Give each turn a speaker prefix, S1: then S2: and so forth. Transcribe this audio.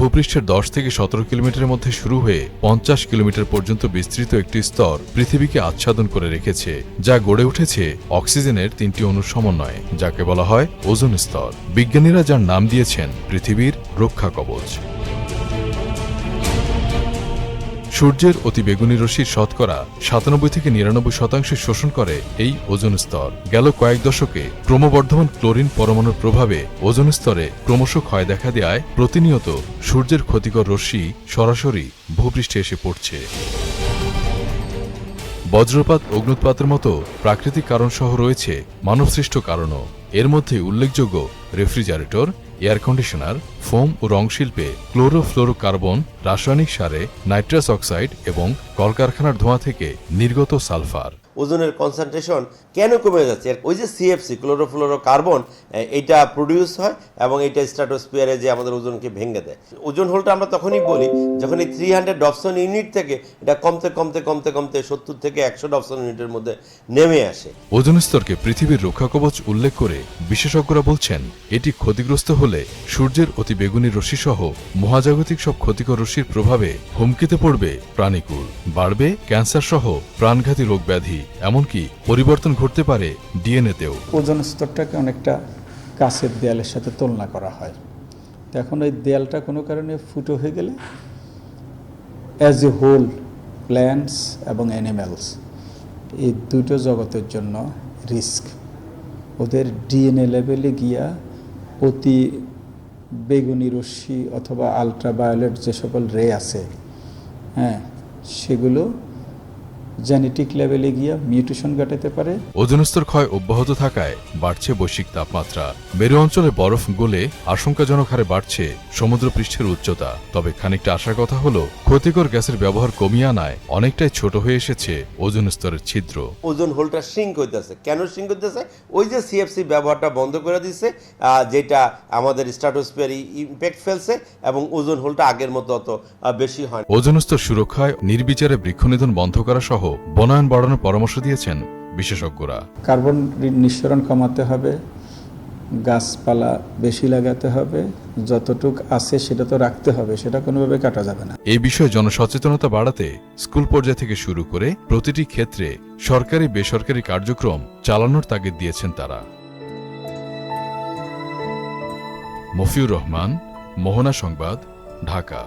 S1: ভূপৃষ্ঠের দশ থেকে সতেরো কিলোমিটারের মধ্যে শুরু হয়ে পঞ্চাশ কিলোমিটার পর্যন্ত বিস্তৃত একটি স্তর পৃথিবীকে আচ্ছাদন করে রেখেছে, যা গড়ে উঠেছে অক্সিজেনের তিনটি অনুর সমন্বয়ে, যাকে বলা হয় ওজন স্তর। বিজ্ঞানীরা যার নাম দিয়েছেন, পৃথিবীর রক্ষা কবচ। সূর্যের অতি বেগুনি রশ্মির শতকরা সাতানব্বই থেকে নিরানব্বই শতাংশ শোষণ করে এই ওজন স্তর। গেল কয়েক দশকে ক্রমবর্ধমান ক্লোরিন পরমাণুর প্রভাবে ওজন স্তরে ক্রমশ ক্ষয় দেখা দেয় প্রতিনিয়ত সূর্যের ক্ষতিকর রশ্মি সরাসরি ভূপৃষ্ঠে এসে পড়ছে। বজ্রপাত, অগ্নুৎপাতের মতো প্রাকৃতিক কারণ সহ রয়েছে মানবসৃষ্ট কারণও। এর মধ্যে উল্লেখযোগ্য রেফ্রিজারেটর, এয়ার কন্ডিশনার, ফোম ও রং শিল্পে ক্লোরোফ্লোরোকার্বন রাসায়নিক সারে নাইট্রাস অক্সাইড এবং কলকারখানার ধোঁয়া থেকে নির্গত সালফার।
S2: ওজনের কনসেন্ট্রেশন কেন কমে যাচ্ছে? ওই যে সিএফসি ক্লোরোফ্লোরো কার্বন এটা প্রডিউস হয় এবং এটা স্ট্র্যাটোস্পিয়ারে যে আমাদের ওজনকে ভেঙে দেয়। ওজন হোলটা আমরা তখনই বলি যখন এই থ্রি হান্ড্রেড ডপসন ইউনিট থেকে এটা কমতে কমতে কমতে কমতে সত্তর থেকে একশো ডপসন ইউনিটের মধ্যে নেমে আসে।
S1: ওজন স্তরকে পৃথিবীর রক্ষা কবচ উল্লেখ করে বিশেষজ্ঞরা বলছেন এটি ক্ষতিগ্রস্ত হলে সূর্যের অতি বেগুনি রশ্মিসহ মহাজাগতিক সব ক্ষতিকর রশ্মির প্রভাবে হুমকিতে পড়বে প্রাণীকুল, বাড়বে ক্যান্সার সহ প্রাণঘাতী রোগ ব্যাধি এমনকি পরিবর্তন ঘটতে পারে ডিএনএতেও।
S3: ওজন স্তরটাকে অনেকটা কাছের দেয়ালের সাথে তুলনা করা হয়। এখন ওই দেয়ালটা কোনো কারণে ফুটো হয়ে গেলে অ্যাজ এ হোল প্ল্যান্টস এবং অ্যানিম্যালস এই দুটো জগতের জন্য রিস্ক ওদের ডিএনএ লেভেলে গিয়া অতি বেগুনি রশ্মি অথবা আলট্রাভায়োলেট যে সকল রে আছে হ্যাঁ সেগুলো জেনেটিক লেভেলে গিয়া মিউটেশন ঘটাতে পারে।
S1: ওজন স্তর ক্ষয় অব্যাহত থাকায় বাড়ছে বৈশ্বিক তাপমাত্রা। মেরু অঞ্চলে বরফ গলে আশঙ্কাজনক হারে বাড়ছে সমুদ্র পৃষ্ঠের উচ্চতা। তবে খানিকটা আশার কথা হলো ক্ষতিকর গ্যাসের ব্যবহার কমিয়ে আনায় অনেকটাই ছোট হয়ে এসেছে ওজন স্তরের ছিদ্র।
S2: ওজন হোলটা সিঙ্ক হইতেছে। কেন সিঙ্ক হইতেছে? ওই যে সিএফসি ব্যবহারটা বন্ধ করে দিচ্ছে আহ, যেটা আমাদের স্ট্র্যাটোস্পিয়ার ইম্প্যাক্ট ফেলছে এবং ওজন হোলটা আগের মতো অত বেশি হয় না।
S1: ওজন স্তর সুরক্ষায় নির্বিচারে বৃক্ষনিধন বন্ধ করা সহ বনায়ন বাড়ানোর পরামর্শ দিয়েছেন বিশেষজ্ঞরা।
S3: কার্বন নিঃসরণ কমাতে হবে গাছপালা বেশি লাগাতে হবে যতটুক আছে সেটা তো রাখতে হবে সেটা কোনোভাবে কাটা যাবে না।
S1: এই বিষয়ে জনসচেতনতা বাড়াতে স্কুল পর্যায় থেকে শুরু করে প্রতিটি ক্ষেত্রে সরকারি বেসরকারি কার্যক্রম চালানোর তাগিদ দিয়েছেন তারা। মফিউর রহমান মোহনা সংবাদ ঢাকা।